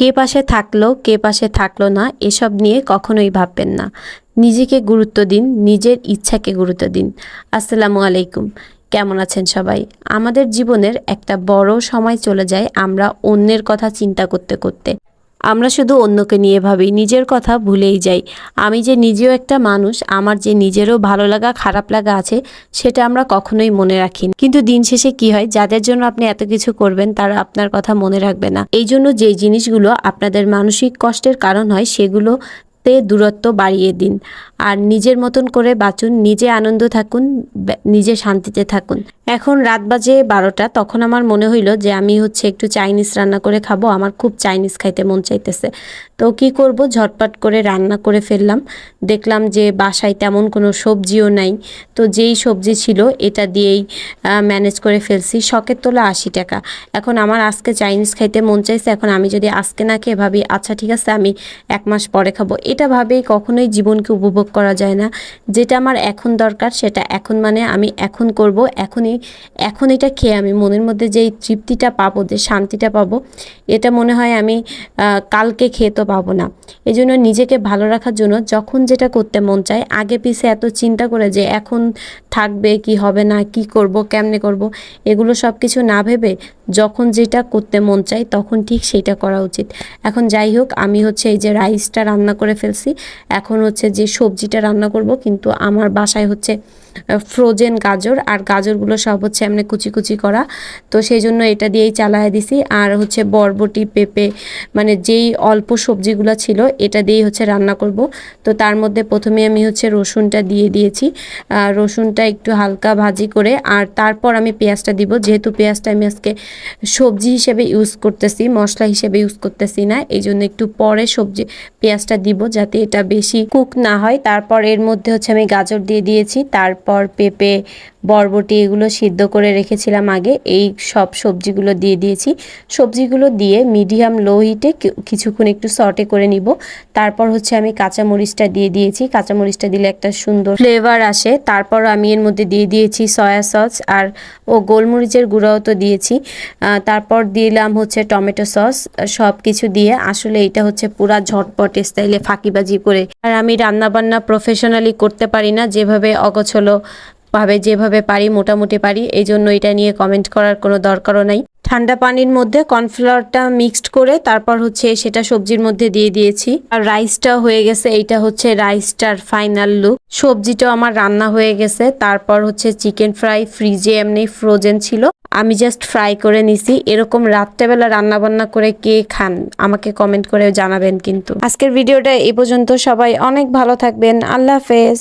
কে পাশে থাকল, কে পাশে থাকল না, এসব নিয়ে কখনোই ভাববেন না। নিজেকে গুরুত্ব দিন, নিজের ইচ্ছাকে গুরুত্ব দিন। আসসালামু আলাইকুম। কেমন আছেন সবাই? আমাদের জীবনের একটা বড় সময় চলে যায় আমরা অন্যের কথা চিন্তা করতে করতে। আমরা শুধু অন্যকে নিয়ে ভাবি, নিজের কথা ভুলেই যাই। আমি যে নিজেও একটা মানুষ, আমার যে নিজেরও ভালো লাগা, খারাপ লাগা আছে, সেটা আমরা কখনোই মনে রাখি। কিন্তু দিন শেষে কি হয়, যাদের জন্য আপনি এত কিছু করবেন, তারা আপনার কথা মনে রাখবে না। এই জন্য যেই জিনিসগুলো আপনাদের মানসিক কষ্টের কারণ হয় সেগুলো তে দূরত্ব বাড়িয়ে দিন। আর নিজের মতন করে বাঁচুন, নিজে আনন্দ থাকুন নিজে শান্তিতে থাকুন। এখন রাত বাজে বারোটা, তখন আমার মনে হইল যে আমি হচ্ছে একটু চাইনিজ রান্না করে খাব। আমার খুব চাইনিজ খাইতে মন চাইতেছে। তো কি করব? ঝটপট করে রান্না করে ফেললাম। দেখলাম যে বাসায় তেমন কোনো সবজিও নাই। তো যেই সবজি ছিল এটা দিয়েই ম্যানেজ করে ফেলছি। শখের তোলা আশি টাকা। এখন আমার আজকে চাইনিজ খাইতে মন চাইছে। এখন আমি যদি আজকে না খেয়ে ভাবি আচ্ছা ঠিক আছে, আমি এক মাস পরে খাব। এটা ভাবেই কখনোই জীবনকে উপভোগ করা যায় না। যেটা আমার এখন দরকার, সেটা এখন মানে আমি এখন করব। এখনই এখন এটা খেয়ে আমি মনের মধ্যে যেই তৃপ্তিটা পাবো, যে শান্তিটা পাবো, এটা মনে হয় আমি কালকে খেয়ে তো পাবো না। এই জন্য নিজেকে ভালো রাখার জন্য যখন যেটা করতে মন চায়, আগে পিছে এত চিন্তা করে যে এখন থাকবে, কি হবে না, কি করব, কেমনে করব, এগুলো সব কিছু না ভেবে যখন যেটা করতে মন চায় তখন ঠিক সেইটা করা উচিত। এখন যাই হোক, আমি হচ্ছে এই যে রাইসটা রান্না করে ফেলছি। এখন হচ্ছে যে সবজিটা রান্না করব, কিন্তু আমার বাসায় হচ্ছে ফ্রোজেন গাজর আর গাজরগুলো সব হচ্ছে এমনি কুচি কুচি করা। তো সেই জন্য এটা দিয়েই চালায় দিছি। আর হচ্ছে বরবটি, পেঁপে মানে যেই অল্প সবজিগুলো ছিল এটা দিয়েই হচ্ছে রান্না করব। তো তার মধ্যে প্রথমে আমি হচ্ছে রসুনটা দিয়ে দিয়েছি। আর রসুনটা একটু হালকা ভাজি করে, আর তারপর আমি পেঁয়াজটা দিব। যেহেতু পেঁয়াজটা আমি আজকে সবজি হিসেবে ইউজ করতেছি, মশলা হিসেবে ইউজ করতেছি না, এই জন্য একটু পরে সবজি, পেঁয়াজটা দিব যাতে এটা বেশি কুক না হয়। তারপর এর মধ্যে হচ্ছে আমি গাজর দিয়ে দিয়েছি, তারপর পেঁপে, বরবটি এগুলো সিদ্ধ করে রেখেছিলাম আগে, এই সব সবজিগুলো দিয়ে দিয়েছি। সবজিগুলো দিয়ে মিডিয়াম লো হিটে কিছুক্ষণ একটু সটে করে নিব। তারপর হচ্ছে আমি কাঁচামরিচটা দিয়ে দিয়েছি। কাঁচামরিচটা দিলে একটা সুন্দর ফ্লেভার আসে। তারপর আমি এর মধ্যে দিয়ে দিয়েছি সয়া সস আর ও গোলমরিচের গুঁড়াও তো দিয়েছি। তারপর দিলাম হচ্ছে টমেটো সস সব কিছু দিয়ে। আসলে এটা হচ্ছে পুরা ঝটপট স্টাইলে ফাঁকিবাজি করে। আর আমি রান্নাবান্না প্রফেশনালি করতে পারি না, যেভাবে অগোছলো ভাবে যেভাবে পারি, মোটামুটি পারি এই জন্য এটা নিয়ে কমেন্ট করার কোনো দরকারও নাই। ঠান্ডা পানির মধ্যে কর্নফ্লাওয়ারটা মিক্সড করে তারপর হচ্ছে সেটা সবজির মধ্যে দিয়ে দিয়েছি। আর রাইসটা হয়ে গেছে, এইটা হচ্ছে রাইসটার ফাইনাল লুক সবজিটাও আমার রান্না হয়ে গেছে, তারপর হচ্ছে চিকেন ফ্রাই ফ্রিজে এমনি ফ্রোজেন ছিল। আমি জাস্ট ফ্রাই করে নিছি, এরকম রাত্রেবেলা রান্না বান্না করে কে খান, আমাকে কমেন্ট করে জানাবেন কিন্তু। আজকের ভিডিওটা এই পর্যন্ত, সবাই অনেক ভালো থাকবেন, আল্লাহ হাফেজ।